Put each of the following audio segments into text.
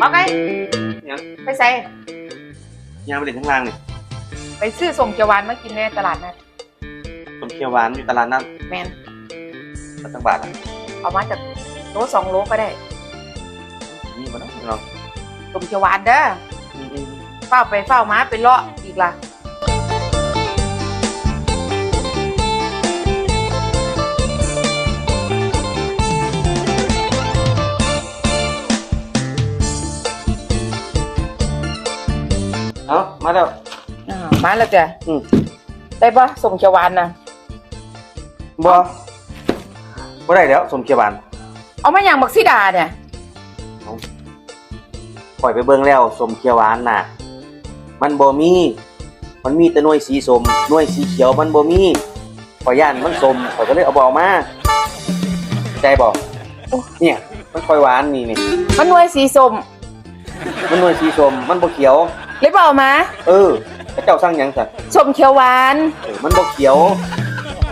บอกไงยังไปใส่ยางไปเล่นข้างล่างนี่ไปซื้อสมเขียวหวานมากินในตลาดนัดต้นเขียวหวานอยู่ตลาดนัดแมนมาตั้งบาทอะเอามาจากโลสองโลก็ได้นี่มาเนาะเนาะสมเขียวหวานเด้ออืมอืม เฝ้าไปเฝ้ามาไปเลาะอีกล่ะ เอามาแล้วอ่ามาแล้วจ้ะอืมได้ปะสมเขียวหวานนะบ่บ่ได้แล้วสมเขียวหวานเอามาอย่างบักซิดาเนี่ยปล่อยไปเบิ่งแล้วสมเขียวหวานน่ะ มันบ่มี มันมีแต่หน่วยสีสมหน่วยสีเขียวมันบ่มีข่อยย่านมันสมข่อยก็เลยเอาบเอกมาใจบ่เนี่ย มันค่อยหวานนี่นี่มันหน่วยสีส้มมันหน่วยสีสมมันบ่เขียว เลยเปล่ามาเออพระเจ้าสร้างหยังสัตว์สมเขียวหวานเออมันบ่เขียว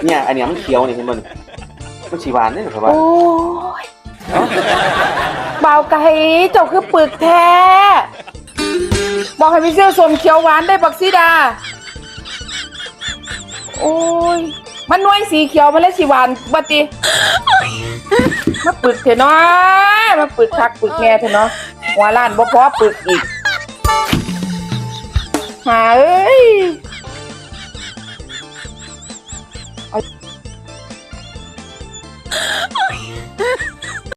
เนี่ย อันเนี้ยมันเขียวนี่เห็นบ่นี่มันสีหวานนี่ครับว่าโอ้ยเบาไก่เจ้าคือปึกแท้ บอกให้ไปซื้อสมเขียวหวานได้บักซิดา โอ้ย มันหน่วยสีเขียวมันเลยสีหวานบัดติมาปึกเถอะเนาะมาปึกคักปึกแง่เถอะเนาะหัวล้านบ่พอปึกอีก หาเอ้ย